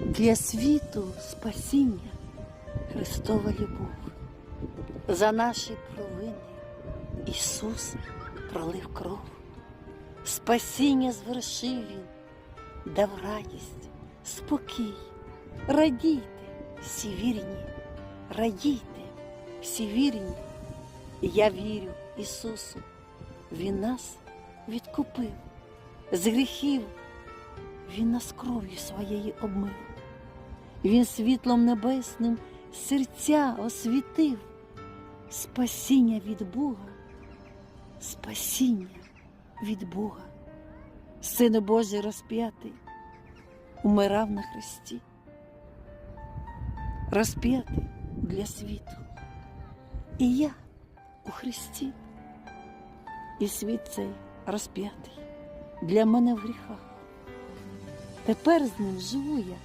Для світу спасіння Христова любов. За наші провини Ісус пролив кров. Спасіння звершив Він, дав радість, спокій. Радійте, всі вірні, радійте, всі вірні. Я вірю Ісусу, Він нас відкупив з гріхів, Він нас кров'ю своєї обмив. Він світлом небесним серця освітив, спасіння від Бога, спасіння від Бога. Син Божий розп'ятий, умирав на хресті, розп'ятий для світу. І я у Христі, і світ цей розп'ятий для мене в гріхах. Тепер з ним живу я